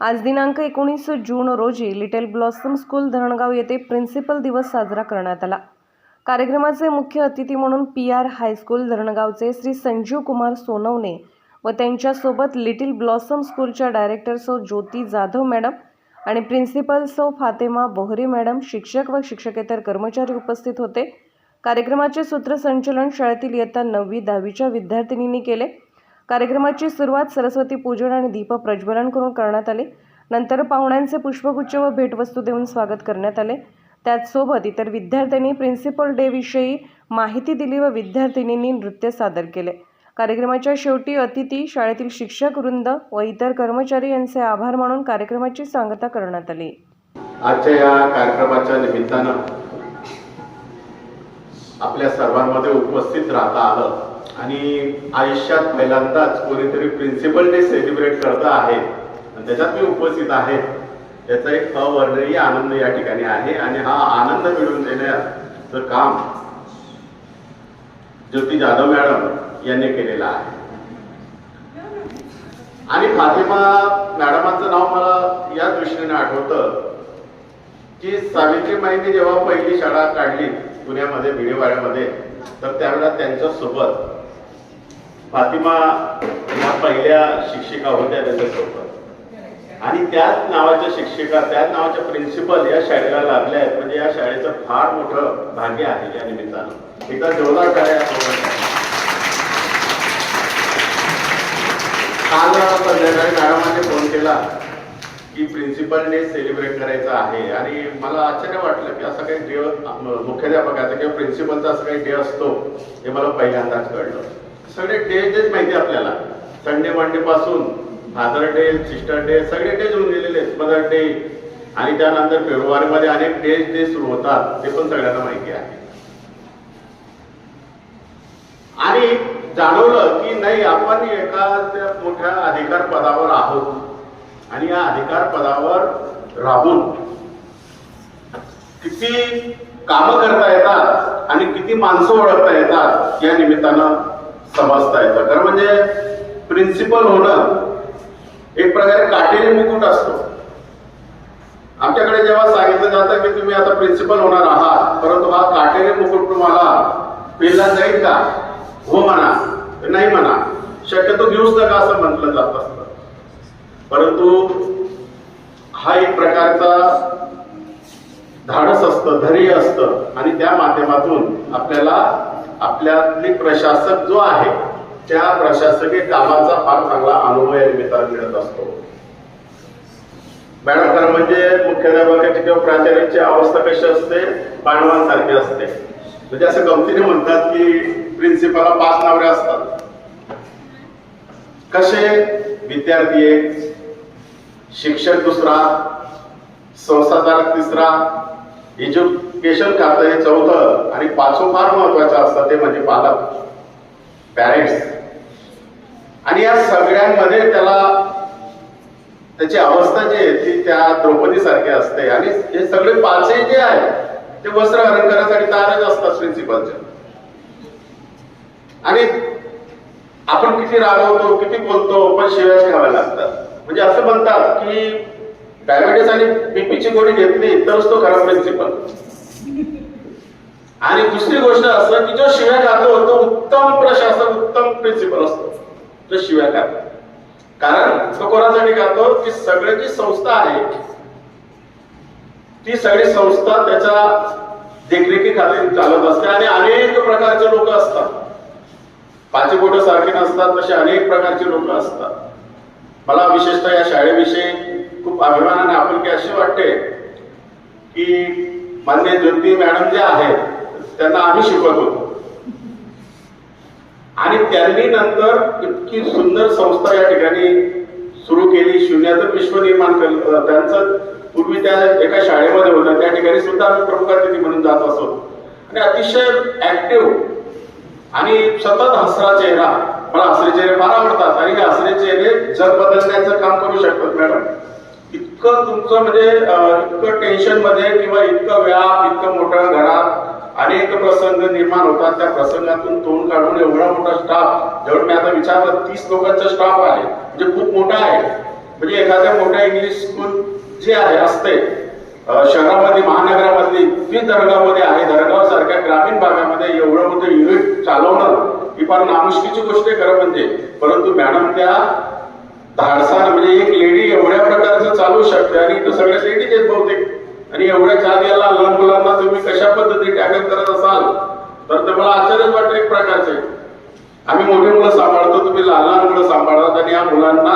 आज दिनांक एकोणीस जून रोजी लिटल ब्लॉसम स्कूल धरणगाव येथे प्रिन्सिपल दिवस साजरा करण्यात आला. कार्यक्रमाचे मुख्य अतिथी म्हणून पी आर हायस्कूल धरणगावचे श्री संजीव कुमार सोनवणे व त्यांच्यासोबत लिटिल ब्लॉसम स्कूलच्या डायरेक्टर सौ ज्योती जाधव मॅडम आणि प्रिन्सिपल सौ फातेमा बोहरी मॅडम शिक्षक व शिक्षकेतर कर्मचारी उपस्थित होते. कार्यक्रमाचे सूत्रसंचलन शाळेतील इयत्ता नववी दहावीच्या विद्यार्थिनींनी केले. कार्यक्रमाची सुरुवात सरस्वती पूजन आणि दीप प्रज्वलन करून करण्यात आले. नंतर पाहुण्यांचे पुष्पगुच्छ व भेटवस्तू देऊन स्वागत करण्यात आले. त्याचसोबत इतर विद्यार्थ्यांनी प्रिन्सिपल डे विषयी माहिती दिली व विद्यार्थिनींनी नृत्य सादर केले. कार्यक्रमाच्या शेवटी अतिथी शाळेतील शिक्षक वृंद व इतर कर्मचारी यांचे आभार मानून कार्यक्रमाची सांगता करण्यात आली. आजच्या या कार्यक्रमाच्या निमित्तानं आपल्या सर्वांमध्ये उपस्थित राहता आलं. आणि आयुष्यात पहिल्यांदाच कोणीतरी प्रिन्सिपल डे सेलिब्रेट करत आहे. आणि त्याच्यात मी उपस्थित आहे. याचा एक अवर्णनीय आनंद या ठिकाणी आहे. आणि हा आनंद मिळवून देण्याचं काम ज्योती जाधव मॅडम यांनी केलेलं आहे. आणि फातिमा मॅडमांचं नाव मला या दृष्टीने आठवतं की सावित्रीबाईंनी जेव्हा पहिली शाळा काढली पुण्यामध्ये भिडेवाड्यामध्ये तर त्यावेळेला त्यांच्यासोबत फातिमा या पहिल्या शिक्षिका होत्या त्यांच्यासोबत. आणि त्याच नावाच्या शिक्षिका त्याच नावाच्या प्रिन्सिपल या शाळेला लागल्या आहेत. म्हणजे या शाळेचं फार मोठं भाग्य आहे या निमित्तानं. एकदा जोरदार टाळ्या काल संध्याकाळी मॅडमांनी फोन केला. की प्रिन्सिपल डे सेलिब्रेट करायचा आहे. आणि मला आश्चर्य वाटलं की असं काही डे मुख्याध्यापकाचा किंवा प्रिन्सिपलचा असा काही डे असतो हे मला पहिल्यांदाच कळलं. सगळे डे डेच माहिती आहे आपल्याला. संडे मंडे पासून फादर डे सिस्टर डे सगळे डेज होऊन गेलेले आहेत. मदर डे आणि त्यानंतर फेब्रुवारीमध्ये अनेक डेज डे सुरू होतात. ते पण सगळ्यांना माहिती आहे. आणि जाणवलं की नाही आपण एका मोठ्या अधिकार पदावर आहोत. आणि या अधिकार पदावर राहून किती काम करता येतात आणि किती माणसं ओळखता येतात या निमित्तानं समजता येतं. खरं म्हणजे प्रिन्सिपल होणं एक प्रकारे काटेरी मुकुट असतो. आमच्याकडे जेव्हा सांगितलं जातं की तुम्ही आता प्रिन्सिपल होणार आहात परंतु हा काटेरी मुकुट तुम्हाला पेरला जाईल का? हो म्हणा नाही म्हणा शक्यतो घेऊच नका असं म्हटलं जात असतं. परंतु हा एक प्रकारचा धाडस असतं धैर्य असतं. आणि त्या माध्यमातून आपल्याला आपल्यातली प्रशासक जो आहे त्या प्रशासकीय कामाचा फार चांगला अनुभव या निमित्तानं मिळत असतो. मॅडम खरं म्हणजे मुख्याध्यापकाची किंवा प्राचार्याची अवस्था कशी असते? बाणवांसारखी असते. म्हणजे असं गमतीने म्हणतात की प्रिन्सिपलला पाच नावरे असतात. कसे? विद्यार्थी एक शिक्षक दुसरा संस्थाचालक तिसरा एज्युकेशन खातं हे चौथं आणि पाचवं फार महत्वाचं असतं ते म्हणजे पालक पॅरेंट्स आणि या सगळ्यांमध्ये त्याला त्याची अवस्था जी आहे ती त्या द्रौपदी सारखी असते. आणि हे सगळे पाचही जे आहे ते वस्त्र हरण करण्यासाठी तयारच असतात प्रिन्सिपलच्या आणि आपण किती रागवतो किती बोलतो पण शिव्याच खाव्या लागतात. म्हणजे असं म्हणतात की डायबिटीस आणि बीपीची गोळी घेतली तरच तो खरा प्रिन्सिपल आणि दुसरी गोष्ट असं की जो शिव्या खातो तो उत्तम प्रशासन उत्तम प्रिन्सिपल असतो. जो शिव्या खातो. कारण तो कोणासाठी खातो? की सगळी जी संस्था आहे ती सगळी संस्था त्याच्या देखरेखीखाली चालत असते आणि अनेक प्रकारचे लोक असतात. पाचीपोट सारखे नसतात तसे अनेक प्रकारचे लोक असतात. मला विशेषतः या शाळेविषयी खूप अभिमानाने आपुलकी अशी वाटते की मान्य ज्योती मॅडम जे आहेत त्यांना आम्ही शिकवत होतो. आणि त्यांनी नंतर इतकी सुंदर संस्था या ठिकाणी सुरू केली. शून्याचं विश्व निर्माण केलं त्यांचं पूर्वी त्या एका शाळेमध्ये होत्या त्या ठिकाणी सुद्धा आम्ही प्रमुख अतिथी म्हणून जात असो आणि अतिशय ऍक्टिव्ह आणि सतत हसरा चेहरा मला हसरे चेहरे फार आवडतात आणि हे हसरे चेहरे जग बदलण्याचं काम करू शकतात मॅडम. इतकं तुमचं म्हणजे इतकं टेन्शनमध्ये किंवा इतकं व्याप इतकं मोठं घरात अनेक प्रसंग निर्माण होतात. त्या प्रसंगातून तोंड काढून एवढा मोठा स्टाफ जेवढं मी आता विचारलं तीस लोकांचा स्टाफ आहे. म्हणजे खूप मोठा आहे. म्हणजे एखाद्या मोठ्या इंग्लिश स्कूल जे आहे असते शहरामध्ये महानगरामध्ये ती दरगावमध्ये आहे दरगाव सारख्या ग्रामीण भागामध्ये एवढं मोठं युनिट चालवणं. ही फार नामुष्कीची गोष्ट आहे खरं म्हणजे. परंतु मॅडम त्या धाडसानं म्हणजे एक लेडी एवढ्या प्रकारचं चालू शकते आणि इथं सगळ्या लेडीज आहेत बहुतेक. आणि एवढ्या चार याला लहान मुलांना तुम्ही कशा पद्धतीने टॅकल करत असाल तर ते मला आश्चर्यच वाटतं एक प्रकारचे आम्ही मोठी मुलं सांभाळतो तुम्ही लहान लहान मुलं सांभाळतात आणि या मुलांना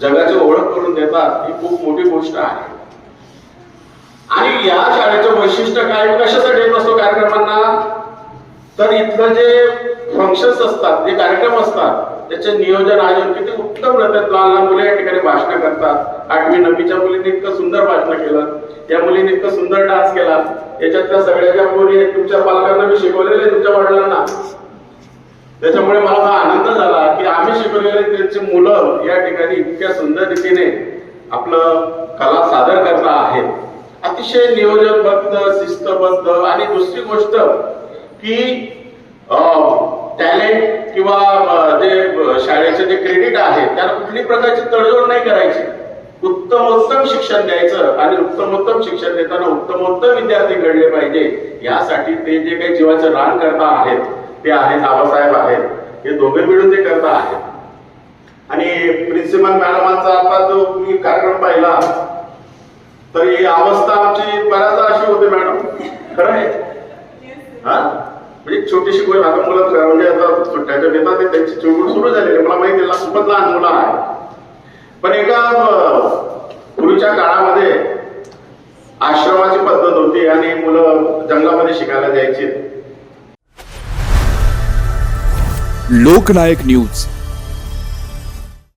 जगाची ओळख करून देतात ही खूप मोठी गोष्ट आहे. आणि या शाळेचं वैशिष्ट्य काय कशासाठी येत असतो कार्यक्रमांना? तर इथलं जे फंक्शन्स असतात जे कार्यक्रम असतात त्याचे नियोजन आयोजन किती उत्तम राहतात लहान लहान मुलं या ठिकाणी भाषण करतात. आठवी नववीच्या मुलींनी इतकं सुंदर भाषण केलं. या मुलींनी इतकं सुंदर डान्स केला. याच्यातल्या सगळ्या ज्या मुली तुमच्या पालकांना मी शिकवलेले तुमच्या वडिलांना. त्याच्यामुळे मला हा आनंद झाला की आम्ही शिकवलेले त्यांची मुलं या ठिकाणी इतक्या सुंदर रीतीने आपलं कला सादर करता आहेत. अतिशय नियोजनबद्ध शिस्तबद्ध आणि दुसरी गोष्ट की टॅलेंट किंवा जे शाळेचे जे क्रेडिट आहे त्याला कुठली प्रकारची तडजोड नाही करायची. उत्तमोत्तम शिक्षण द्यायचं आणि उत्तमोत्तम शिक्षण देताना उत्तमोत्तम विद्यार्थी घडले पाहिजे यासाठी ते जे काही जीवाचं रान करता आहेत ते आहेत आबासाहेब आहेत हे दोघे मिळून ते करता आहेत. आणि प्रिन्सिपल मॅडमांचा आता जो मी कार्यक्रम पाहिला तर ही अवस्था आमची बऱ्याचदा अशी होते मॅडम खरं आहे? हा? म्हणजे छोटीशी गोष्ट आता मुलं म्हणजे आता सुट्ट्याच्या देतात ते त्यांची चिवडून सुरू झालेली मला माहिती आहे खूपच लहान मुलं आहे पण एका पूर्वीच्या काळामध्ये आश्रमाची पद्धत होती आणि मुलं जंगलामध्ये शिकायला जायची. लोकनायक न्यूज.